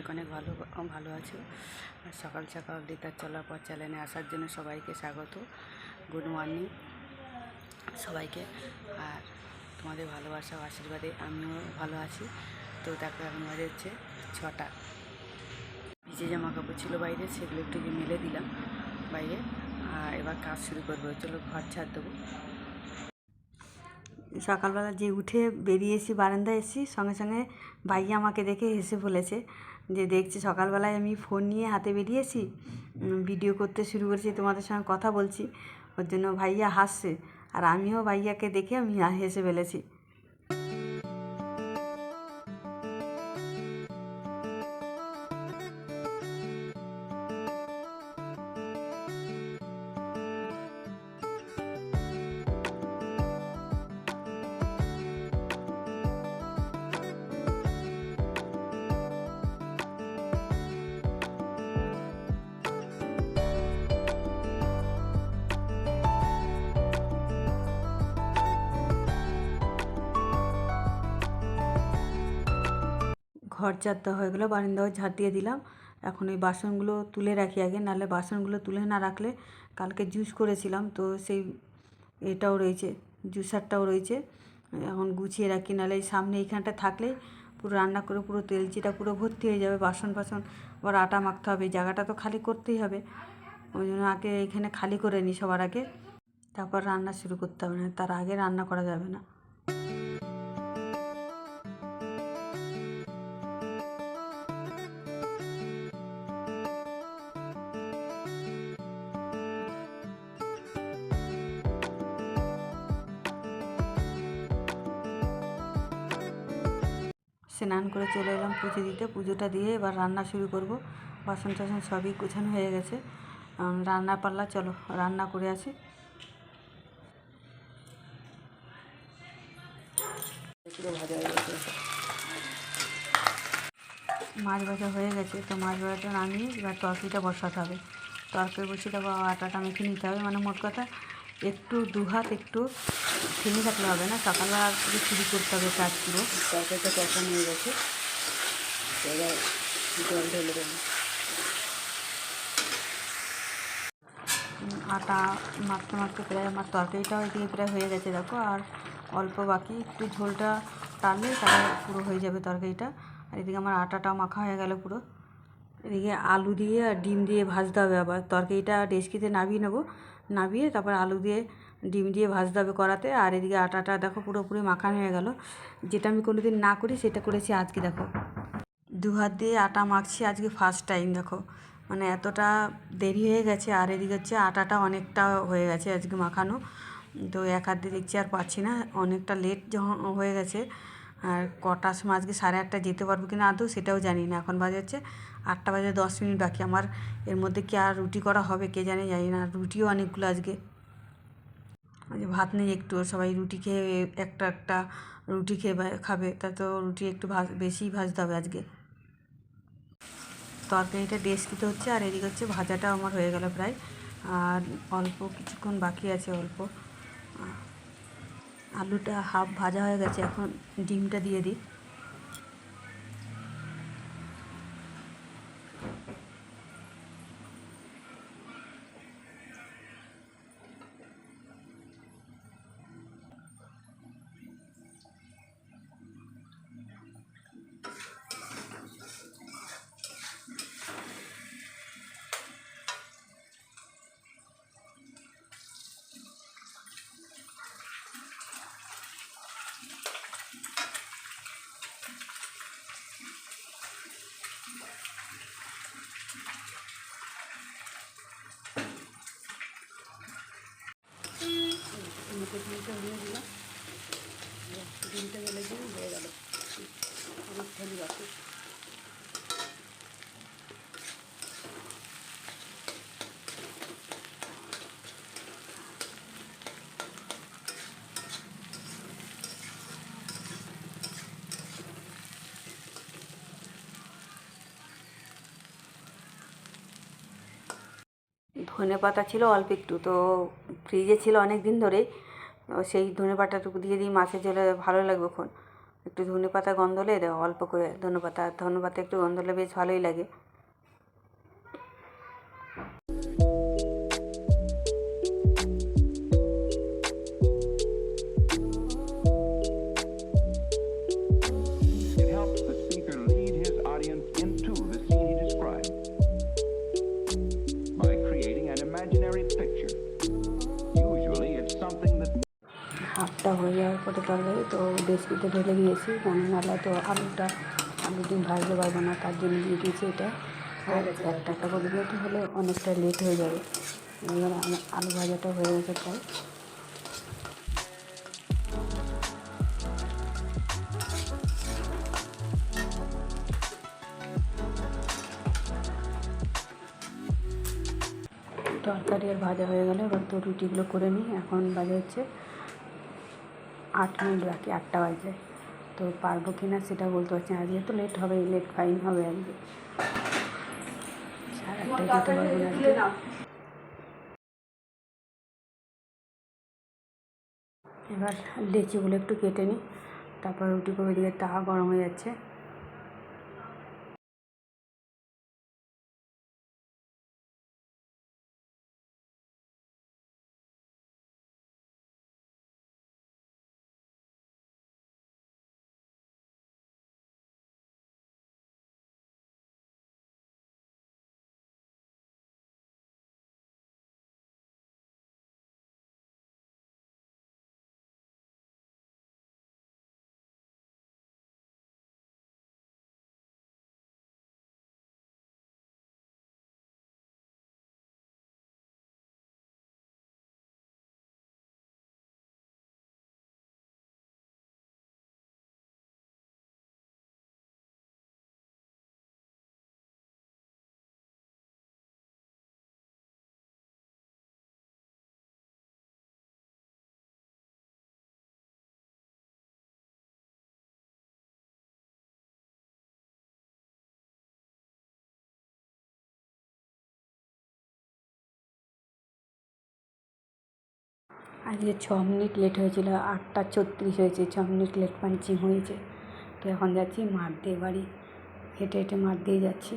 অনেক অনেক ভালো ভালো আছো। আর সকাল সকাল রিতার চলার পর চ্যানেলে আসার জন্য সবাইকে স্বাগত। গুড মর্নিং সবাইকে। আর তোমাদের ভালোবাসা ও আশীর্বাদে আমিও ভালো আছি। তো তারপর এখন বাজে হচ্ছে ছটা। ভিজে জামা কাপড় ছিল বাইরে, সেগুলো একটু মেলে দিলাম বাইরে। আর এবার কাজ শুরু করব। চলো ঘর ছাড় দেবো। সকালবেলা যে উঠে বেরিয়েছি বারান্দায় এসেছি, সঙ্গে সঙ্গে ভাইয়া আমাকে দেখে হেসে বলেছে যে দেখছি সকালবেলায় আমি ফোন নিয়ে হাতে বেরিয়েছি ভিডিও করতে শুরু করেছি, তোমাদের সঙ্গে কথা বলছি। ওর জন্য ভাইয়া হাসছে, আর আমিও ভাইয়াকে দেখে আমি হেসে ফেলেছি। ঘর চারটা হয়ে গেলো, বারান্দাও ঝাড় দিয়ে দিলাম। এখন এই বাসনগুলো তুলে রাখি আগে, নাহলে বাসনগুলো তুলে না রাখলে কালকে জুস করেছিলাম, তো সেই এটাও রয়েছে, জুসারটাও রয়েছে। এখন গুছিয়ে রাখি, নাহলে এই সামনে এইখানটা থাকলে পুরো রান্না করে পুরো তেলচিটা পুরো ভর্তি হয়ে যাবে, বাসন ফাসন, আবার আটা মাখতে হবে জায়গাটা তো খালি করতেই হবে। ওই জন্য আগে এখানে খালি করে নিই সবার আগে, তারপর রান্না শুরু করতে হবে, না তার আগে রান্না করা যাবে না। স্নান করে চলে এলাম পুজো দিতে। পুজোটা দিয়ে এবার রান্না শুরু করব। বাসন টাসন সবই গুছানো হয়ে গেছে। রান্না পাল্লা, চলো, রান্না করে আসি। মাছ ভাজা হয়ে গেছে, তো মাছ ভাজাটা নামিয়ে এবার তরকারিটা বসাতে হবে। তরকারি বসিয়ে দেবো, আটাটা মেখে নিতে হবে। মানে মোট কথা, একটু দু হাত একটু থেমে থাকলে হবে না সকালবেলা থেকে শুরু করতে হবে কাজ পুরো তরকারিটা কষা নিয়ে গেছে। এবার জল ঢেলে দেবো। আটা মাখতে মাখতে প্রায় আমার তরকারিটাও এদিকে প্রায় হয়ে গেছে দেখো। আর অল্প বাকি একটু ঝোলটা টানলে তাহলে পুরো হয়ে যাবে তরকারিটা। আর এদিকে আমার আটাটাও মাখা হয়ে গেল পুরো। এদিকে আলু দিয়ে আর ডিম দিয়ে ভাজতে হবে আবার। তরকারিটা ডেস্কিতে নামিয়ে নেব। নামিয়ে তারপর আলু দিয়ে ডিম দিয়ে ভাজতে হবে করাতে আর এদিকে আটাটা দেখো পুরোপুরি মাখানো হয়ে গেল। যেটা আমি কোনোদিন না করি, সেটা করেছি আজকে, দেখো। দু হাত দিয়ে আটা মাখছি আজকে ফার্স্ট টাইম দেখো। মানে এতটা দেরি হয়ে গেছে, আর এদিকে হচ্ছে আটাটা অনেকটা হয়ে গেছে আজকে মাখানো। তো এক হাত দিয়ে দেখছি আর পাচ্ছি না, অনেকটা লেট যখন হয়ে গেছে, আর কটার সময় আজকে সাড়ে আটটা যেতে পারব কি না আদৌ সেটাও জানি না। এখন বাজে হচ্ছে আটটা বাজে দশ মিনিট বাকি। আমার এর মধ্যে কি আর রুটি করা হবে কে জানে, জানি না। রুটিও অনেকগুলো আজকে। আজ ভাত নেই একটু, সবাই রুটি খেয়ে একটা একটা রুটি খেয়ে খাবে, তা তো রুটি একটু ভাজ বেশিই ভাজতে হবে আজকে। তরকারিটা ডেস্কিতে হচ্ছে, আর এদিকে হচ্ছে ভাজাটা আমার হয়ে গেল প্রায়। আর অল্প কিছুক্ষণ বাকি আছে অল্প। আলুটা হাফ ভাজা হয়ে গেছে, এখন ডিমটা দিয়ে দিই। ডিমটা দিয়ে হয়ে গেল। একটুখানি বাকি ধনে পাতা ছিল অল্প একটু, তো ফ্রিজে ছিল অনেক দিন ধরেই সেই ধনে পাতাটুকু দিয়ে দিই মাছের ঝোলে ভালো লাগবে ক্ষণ একটু ধনে পাতা গন্ধ হলে অল্প করে ধনে পাতা ধনে পাতা একটু গন্ধ হলে বেশ ভালোই লাগে। হাফটা হয়ে যাওয়ার পরে তরকারি তো ডেসকিতে ঢেলে দিয়েছি। নাহলে তো আলুটা আলু ডিম ভাজতে পারব না, তার জন্য দিয়ে দিয়েছি এটা। আর একটা একটা করে দিতে হলে অনেকটা লেট হয়ে যাবে। এবার আলু ভাজাটা হয়ে গেছে তাই তরকারি আর ভাজা হয়ে গেলে এবার তো রুটিগুলো করে নিই। এখন বাজে হচ্ছে আট মিনিট বাকি আটটা বাজে। তো পারব কি না সেটা বলতে পারছি না। আজকে তো লেট হবে লেট ফাইন হবে আজকে সাড়ে আটটায় যেতে পারব না এবার লেচিগুলো একটু কেটে নিই। তারপর রুটি করে দিকে তাহা গরম হয়ে যাচ্ছে। আজকে ছ মিনিট লেট হয়েছিল, আটটা ছত্রিশ হয়েছে, ছ মিনিট লেট পাঞ্চিং হয়েছে। তো এখন যাচ্ছি মাঠ দিয়ে বাড়ি। হেঁটে হেঁটে মাঠ দিয়ে যাচ্ছি।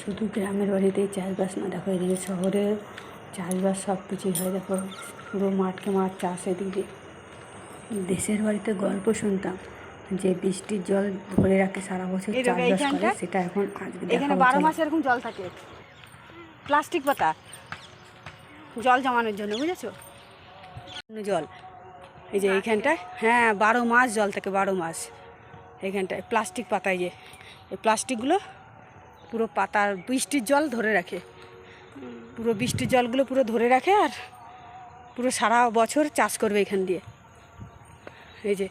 শুধু গ্রামের বাড়িতেই চাষবাস না, দেখো এদিকে শহরে চাষবাস সব কিছুই হয়। দেখো পুরো মাঠকে মাঠ চাষ এদিকে দেশের বাড়িতে গল্প শুনতাম। যে বৃষ্টির জল ধরে রাখে সারা বছর চাষবাস করে সেটা এখন এখানে বারো। মাস এরকম জল থাকে। প্লাস্টিক পাতা। জল জমানোর জন্য বুঝেছ? জল। এই যে এইখানটায় হ্যাঁ বারো মাস জল থাকে বারো মাস। এইখানটায় প্লাস্টিক পাতায় যে এই প্লাস্টিকগুলো পুরো পাতার বৃষ্টির জল ধরে রাখে। পুরো বৃষ্টির জলগুলো পুরো ধরে রাখে আর পুরো সারা বছর চাষ করবে এখান দিয়ে। এই যে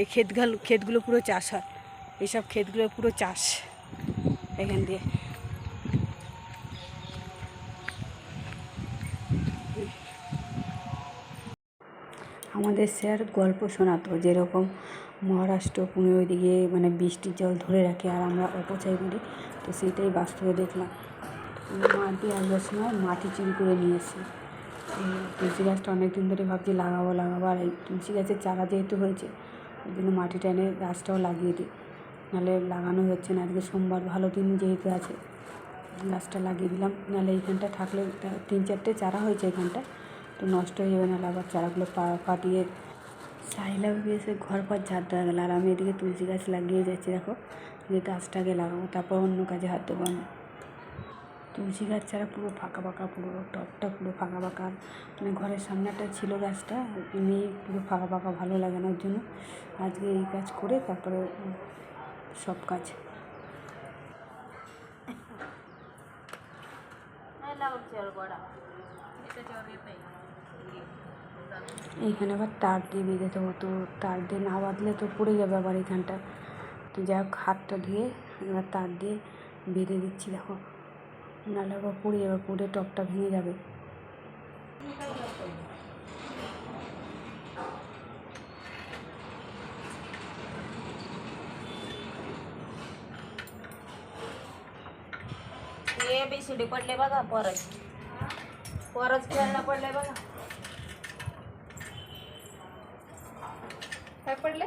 এই ক্ষেতগুলো ক্ষেতগুলো পুরো চাষ হয়। এইসব ক্ষেতগুলো পুরো চাষ। এখান দিয়ে। আমাদের স্যার গল্প শোনাতো যেরকম মহারাষ্ট্র পুনে ওইদিকে মানে বৃষ্টির জল ধরে রাখে আর আমরা অপচয় করি। তো সেটাই বাস্তবে দেখলাম। মাটি আসবার সময় মাটি চুরি করে নিয়ে তুলসী গাছটা অনেক দিন ধরে ভাবছি লাগাবো লাগাবো আর এই তুলসী গাছের চারা যেহেতু হয়েছে ওই জন্য মাটিটা এনে গাছটাও লাগিয়ে দিই। নাহলে লাগানো হচ্ছে না। আজকে সোমবার ভালো দিন যেহেতু আছে, গাছটা লাগিয়ে দিলাম। নাহলে এইখানটা থাকলে তিন চারটে চারা হয়েছে এখানটা তো নষ্ট হয়ে যাবে। নাহলে আবার চারাগুলো পা- ফাটিয়ে সাইলা এসে ঘর পর ঝাড় দেওয়া গেল। আর আমি এদিকে তুলসী গাছ লাগিয়ে যাচ্ছি, দেখো। যে গাছটাকে লাগাবো, তারপর অন্য কাজে হাত দেবো আমি। তুলসী গাছ ছাড়া পুরো ফাঁকা ফাঁকা, পুরো টপটা পুরো ফাঁকা ফাঁকা। মানে ঘরের সামনে একটা ছিল গাছটা, এমনি পুরো ফাঁকা ফাঁকা, ভালো লাগে না ওর জন্য। আজকে এই কাজ করে তারপরে সব কাজ। এইখানে আবার তার দিয়ে বেঁধে দেবো, তো তার দিয়ে না বাঁধলে তো পড়ে যাবে আবার এখানটা তো যাই হোক, হাতটা ধুয়ে এবার তার দিয়ে বেঁধে দিচ্ছি, দেখো। নাহলে আবার পড়ে যাবে পড়ে টপটা ভেঙে যাবে ए बी सी डी पडले बघा परत पोराच खेळणं पडलंय बघा काय पडले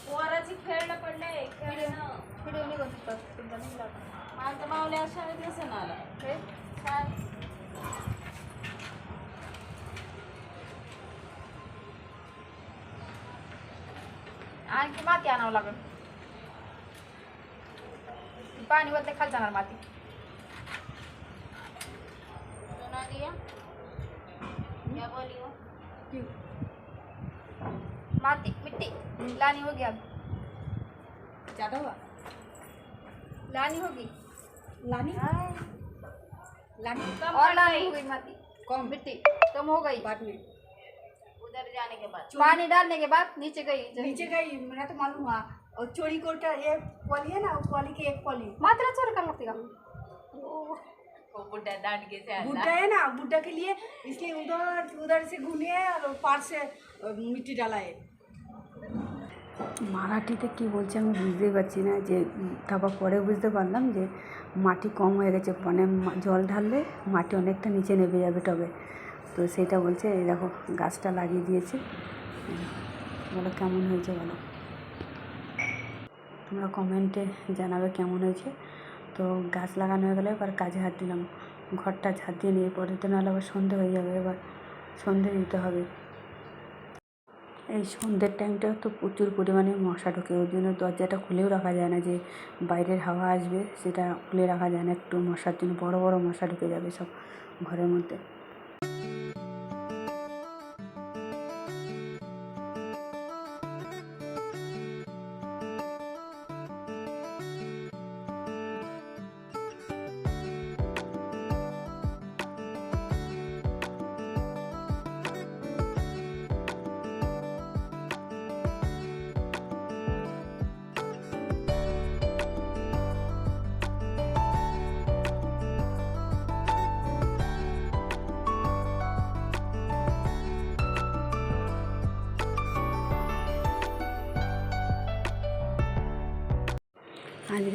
पोराची खेळणं पडलंय खेळणं व्हिडिओ निघत होता शाळेत आला हे? छान आणखी माती आणावं लागेल पाणी वरते खाली जाणार माती माती मिट्टी लानी होगी अब ज़्यादा हुआ लानी होगी लानी? लानी कम और लानी हो गई माती? कम। मिट्टी कम हो गई। बाद में। उधर जाने के बाद। पानी डालने के बाद नीचे गई नीचे गई मेरा तो मालूम हुआ। और चोरी कोट का एक पॉली है ना उस पॉली की एक पॉली। मात्रा चोर कर लगती का वो बुढ़ा डांट के से है ना बुड्ढा के लिए इसलिए उधर उधर से घूमिए और पार से मिट्टी डाला है। মারাঠিতে কি বলছে আমি বুঝতেই পারছি না যে তারপর পরে বুঝতে পারলাম যে মাটি কম হয়ে গেছে মানে জল ঢাললে মাটি অনেকটা নিচে নেমে যাবে টবে। তো সেটা বলছে, এই দেখো, গাছটা লাগিয়ে দিয়েছে। বলো, কেমন হয়েছে বলো? তোমরা কমেন্টে জানাবে কেমন হয়েছে। তো গাছ লাগানো হয়ে গেলে এবার কাজে হাত দিলাম। ঘরটা ঝাঁট দিয়ে নিয়ে পরের দিন হলে আবার সন্ধে হয়ে যাবে, এবার সন্ধে দিতে হবে। এই সন্ধ্যের টাইমটা তো প্রচুর পরিমাণে মশা ঢোকে। ওই জন্য দরজাটা খুলেও রাখা যায় না যে বাইরের হাওয়া আসবে, সেটা খুলে রাখা যায় না। একটু মশার জন্য বড় বড় মশা ঢুকে যাবে সব ঘরের মধ্যে।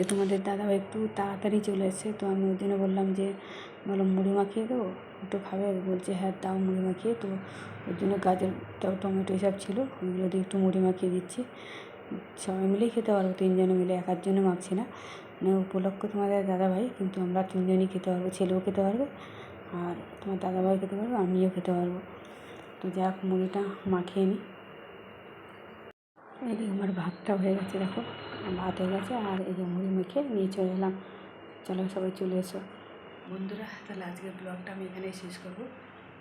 আজকে তোমাদের দাদাও একটু তাড়াতাড়ি চলে এসেছে, তো আমি ওই জন্য বললাম যে, বলো মুড়ি মাখিয়ে দেবো? একটু খাবে বলছে হ্যাঁ দাও মুড়ি মাখিয়ে। তো ওই জন্য গাজরটাও টমেটো এসব ছিল, ওইগুলো দিয়ে একটু মুড়ি মাখিয়ে দিচ্ছি। সবাই মিলেই খেতে পারব, তিনজনে মিলে একার জন্য মাখছি না। মানে উপলক্ষ তোমাদের দাদাভাই, কিন্তু আমরা তিনজনই খেতে পারব, ছেলেও খেতে পারবে, আর তোমার দাদাভাই খেতে পারবে, আমিও খেতে পারব। তো যাক, মুড়িটা মাখিয়ে নিই আমার ভাতটা হয়ে গেছে, দেখো। ভাত হয়ে গেছে, আর এই যে মুড়ি মেখে নিয়ে চলে এলাম। চলো সবাই চলে এসো। বন্ধুরা, তাহলে আজকের ব্লগটা আমি এখানেই শেষ করব।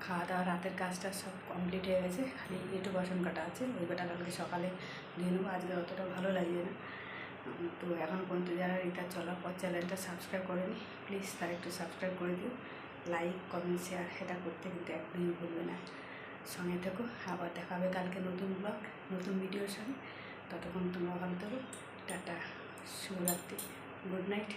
খাওয়া দাওয়া, রাতের কাজটা সব কমপ্লিট হয়ে গেছে। খালি একটু বাসন কাটা আছে, ওই কটা কালকে সকালে ধুয়ে নেব, আজকে অতটা ভালো লাগছে না। তো এখন পর্যন্ত যারা রিতার চলার পর চ্যানেলটা সাবস্ক্রাইব করেনি প্লিজ তারা একটু সাবস্ক্রাইব করে দিও। লাইক কমেন্ট শেয়ার এটা করতে কিন্তু একদমই ভুলবে না। সঙ্গে থেকো, আবার দেখা হবে কালকে নতুন ব্লগ নতুন ভিডিওর সঙ্গে। ততক্ষণ তোমরা ভালো থাকো। টাটা শুভরাত্রি গুড নাইট।